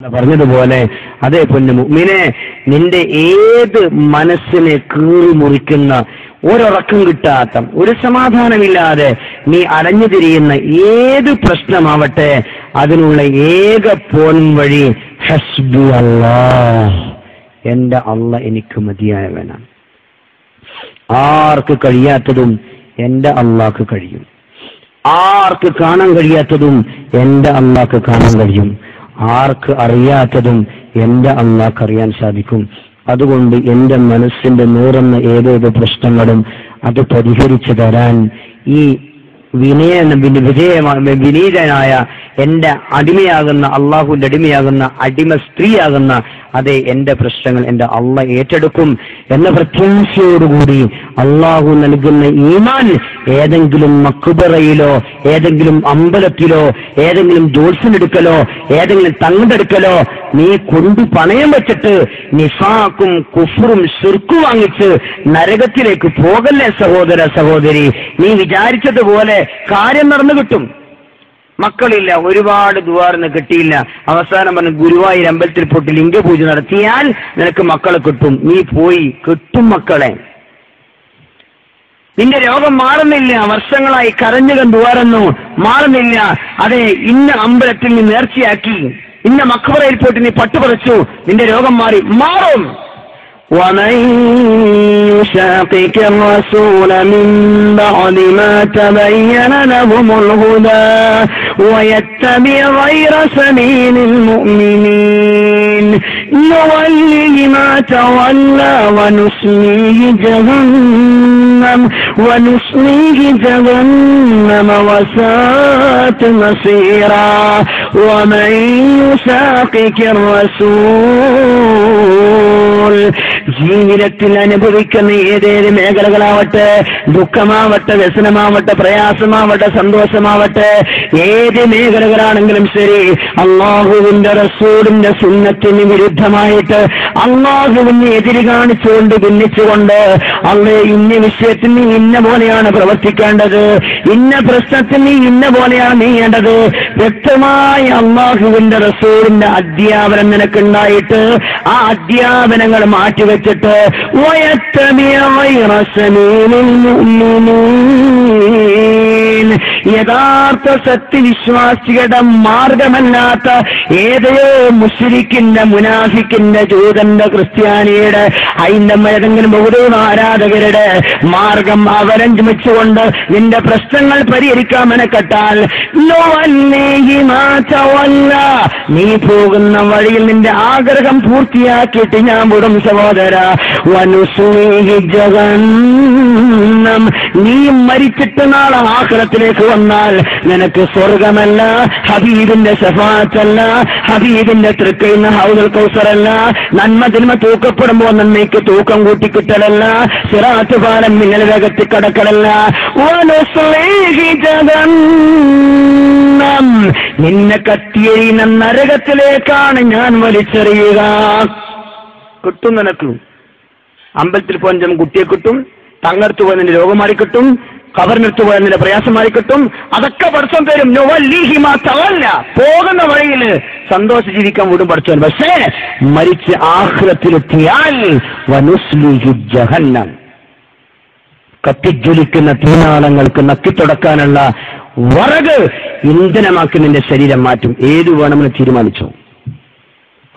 പറഞ്ഞതുപോലെ അതേ പൊന്നു മുഅ്മിനെ നിന്റെ ഏത് മനസ്സിനെ കീറി മുറിക്കുന്ന ഒരൊറക്കം കിട്ടാത്ത ഒരു സമാധാനമില്ലാതെ നീ അലഞ്ഞു തിരിയുന്ന ഏത് പ്രശ്നമാവട്ടെ അതിനുള്ള ഏക പോൻ വഴി ഹസ്ബു അല്ല എന്റെ അള്ള എനിക്ക് മതിയായവനാണ്. ആർക്ക് കഴിയാത്തതും എന്റെ അള്ളാക്ക് കഴിയും. ആർക്ക് കാണാൻ കഴിയാത്തതും എന്റെ അള്ളാക്ക് കാണാൻ കഴിയും. ആർക്ക് അറിയാത്തതും എന്റെ അള്ളാഹ് അറിയാൻ സാധിക്കും. അതുകൊണ്ട് എന്റെ മനസ്സിന്റെ നൂറെന്ന ഏതേത് പ്രശ്നങ്ങളും അത് പരിഹരിച്ചു തരാൻ ഈ വിനയ വിജയമായ വിനീതനായ എന്റെ അടിമയാകുന്ന അള്ളാഹുവിന്റെ അടിമയാകുന്ന അടിമ സ്ത്രീയാകുന്ന അതെ എന്റെ പ്രശ്നങ്ങൾ എന്റെ അള്ള ഏറ്റെടുക്കും എന്ന പ്രത്യാശയോടുകൂടി അള്ളാഹു നൽകുന്ന ഈമാൻ ഏതെങ്കിലും മക്കുബറയിലോ ഏതെങ്കിലും അമ്പലത്തിലോ ഏതെങ്കിലും ജോത്സ്യനെടുക്കലോ ഏതെങ്കിലും തങ്ങടെടുക്കലോ നീ കൊണ്ടു പണയം വെച്ചിട്ട് നിസാക്കും കുഫറും ശുർക്കു വാങ്ങിച്ച് നരകത്തിലേക്ക് പോകല്ലേ സഹോദര സഹോദരി? നീ വിചാരിച്ചതുപോലെ കാര്യം നടന്നു കിട്ടും. മക്കളില്ല ഒരുപാട് ദുവാറിന് കിട്ടിയില്ല. അവസാനം പറഞ്ഞ് ഗുരുവായൂർ അമ്പലത്തിൽ പോയിട്ട് ലിംഗപൂജ നടത്തിയാൽ നിനക്ക് മക്കളെ കിട്ടും. നീ പോയി കിട്ടും മക്കളെ. നിന്റെ രോഗം മാറുന്നില്ല. വർഷങ്ങളായി കരഞ്ഞുകൻ ദുവാറെന്നു മാറുന്നില്ല. അതെ ഇന്ന അമ്പലത്തിൽ നീ നേർച്ചയാക്കി. ഇന്ന മക്കബറയിൽ പോയിട്ട് നീ പട്ടുപറച്ചു നിന്റെ രോഗം മാറി. മാറും. ومن يشاقق الرسول من بعد ما تبين لهم الهدى ويتبع غير سبيل المؤمنين نوله ما تولى ونسليه جهنم ونسليه جهنم وساءت مصيرا. ومن يشاقق الرسول ജീവിതത്തിൽ അനുഭവിക്കുന്ന ഏതേത് മേഖലകളാവട്ടെ ദുഃഖമാവട്ടെ വ്യസനമാവട്ടെ പ്രയാസമാവട്ടെ സന്തോഷമാവട്ടെ ഏത് മേഖലകളാണെങ്കിലും ശരി അള്ളാഹുവിന്റെ റസൂലിന്റെ സുന്നത്തിന് വിരുദ്ധമായിട്ട് അള്ളാഹുവിന് എതിര് കാണിച്ചുകൊണ്ട് ഭിന്നിച്ചുകൊണ്ട് അള്ളേ ഇന്ന വിഷയത്തിന് ഇന്ന പോലെയാണ് പ്രവർത്തിക്കേണ്ടത് ഇന്ന പ്രശ്നത്തിന് ഇന്ന പോലെയാണ് നീയേണ്ടത് വ്യക്തമായി അള്ളാഹുവിന്റെ റസൂലിന്റെ അധ്യാപനം നിനക്കുണ്ടായിട്ട് ആ അധ്യാപനങ്ങൾ മാറ്റിവെച്ചിട്ട് യഥാർത്ഥ സത്യവിശ്വാസികളുടെ മാർഗമല്ലാത്ത ഏതയോ മുസ്ലിക്കിന്റെ മുനാഫിക്കിന്റെ ജൂതന്റെ ക്രിസ്ത്യാനിയുടെ അതിന്റെ ഏതെങ്കിലും ബഹുദൈവ ആരാധകരുടെ മാർഗം അവലംബിച്ചുകൊണ്ട് നിന്റെ പ്രശ്നങ്ങൾ പരിഹരിക്കാൻ മെനക്കെട്ടാൽ നീ പോകുന്ന വഴിയിൽ നിന്റെ ആഗ്രഹം പൂർത്തിയാക്കിയിട്ട് ഞാൻ വിടും സഹോദര. വനുസ്ലീഹി ജഗന്നം നീ മരിച്ചിട്ട് നാളെ ആഹ്റത്തിലേക്ക് വന്നാൽ നിനക്ക് സ്വർഗമല്ല ഹബീബിന്റെ ഷഫാത്തല്ല ഹബീബിന്റെ തൃക്കൈന്ന ഹൗദൽ കൗസറല്ല നന്മ ജന്മ തൂക്കപ്പെടുമ്പോ നന്മയ്ക്ക് തൂക്കം കൂട്ടിക്കിട്ടലല്ല സിറാത്ത് പാലം മിന്നൽ വേഗത്തിൽ കടക്കലല്ല. നിന്നെ കത്തിയെറിയുന്ന നരകത്തിലേക്കാണ് ഞാൻ വലിച്ചെറിയുക. കിട്ടും നിനക്ക്. അമ്പലത്തിൽ പോകാൻ ചിലപ്പോൾ കുട്ടിയെ കിട്ടും തങ്ങർത്ത് പോയാൽ രോഗമാറി രോഗം മാറി കിട്ടും കബറിനടുത്ത് പോയാൽ നിന്റെ പ്രയാസം മാറി കിട്ടും. അതൊക്കെ പഠിച്ചോൻ തരും. പോകുന്ന വഴിയിൽ സന്തോഷം ജീവിക്കാൻ വിടും പഠിച്ചോൻ പക്ഷേ മരിച്ച് ആഹ്ലത്തിലെത്തിയാൽ ജഹന്നം. കത്തിജ്വലിക്കുന്ന തീനാളങ്ങൾക്ക് നക്കിത്തുടക്കാനുള്ള വറക് ഇന്ധനമാക്കി നിന്റെ ശരീരം മാറ്റും. ഏത് വേണമെന്ന് തീരുമാനിച്ചു?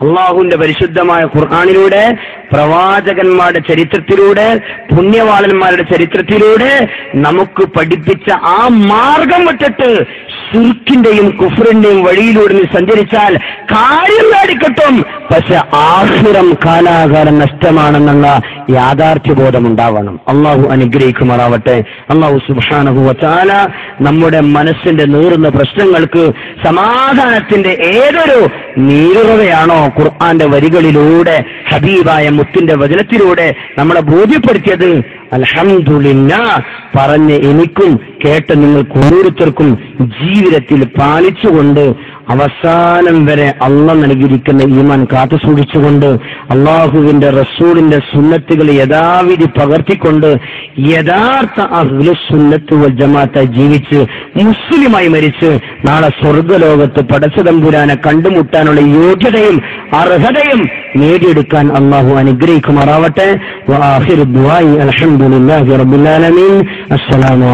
അള്ളാഹുവിന്റെ പരിശുദ്ധമായ ഖുർആാനിലൂടെ പ്രവാചകന്മാരുടെ ചരിത്രത്തിലൂടെ പുണ്യവാളന്മാരുടെ ചരിത്രത്തിലൂടെ നമുക്ക് പഠിപ്പിച്ച ആ മാർഗം വിട്ടിട്ട് സുർക്കിന്റെയും കുഫറിന്റെയും വഴിയിലൂടെ നീ സഞ്ചരിച്ചാൽ കാര്യം നേടിക്കിട്ടും. പക്ഷെ ആഹുരം കാലാകാലം നഷ്ടമാണെന്നുള്ള യാഥാർത്ഥ്യബോധം ഉണ്ടാവണം അള്ളാഹു അനുഗ്രഹിക്കുമാറാവട്ടെ. അള്ളാഹു സുബാനഹു വച്ചാല നമ്മുടെ മനസ്സിന്റെ നീറുന്ന പ്രശ്നങ്ങൾക്ക് സമാധാനത്തിന്റെ ഏതൊരു നീറുകയാണോ ഖുർആന്റെ വരികളിലൂടെ ഹബീബായ മുത്തിന്റെ വചനത്തിലൂടെ നമ്മളെ ബോധ്യപ്പെടുത്തിയത്? അലഹമുല്ല പറഞ്ഞ് എനിക്കും കേട്ട നിങ്ങൾക്ക് ഓരോരുത്തർക്കും ജീവിതത്തിൽ പാലിച്ചുകൊണ്ട് അവസാനം വരെ അള്ള നൽകിയിരിക്കുന്ന ഈമാൻ കാത്തു സൂക്ഷിച്ചുകൊണ്ട് അള്ളാഹുവിന്റെ റസൂലിന്റെ സുന്നത്തുകൾ യഥാവിധി പകർത്തിക്കൊണ്ട് യഥാർത്ഥ സുന്നത്ത് ജമാഅത്ത ജീവിച്ച് മുസ്ലിമായി മരിച്ച് നാളെ സ്വർഗലോകത്ത് പടച്ചതമ്പുരാനെ കണ്ടുമുട്ടാനുള്ള യോഗ്യതയും അർഹതയും നേടിയെടുക്കാൻ അള്ളാഹു അനുഗ്രഹിക്കുമാറാവട്ടെ. വആഖിറു ദുആഇ അൽഹംദുലില്ലാഹി റബ്ബിൽ ആലമീൻ. അസ്സലാമു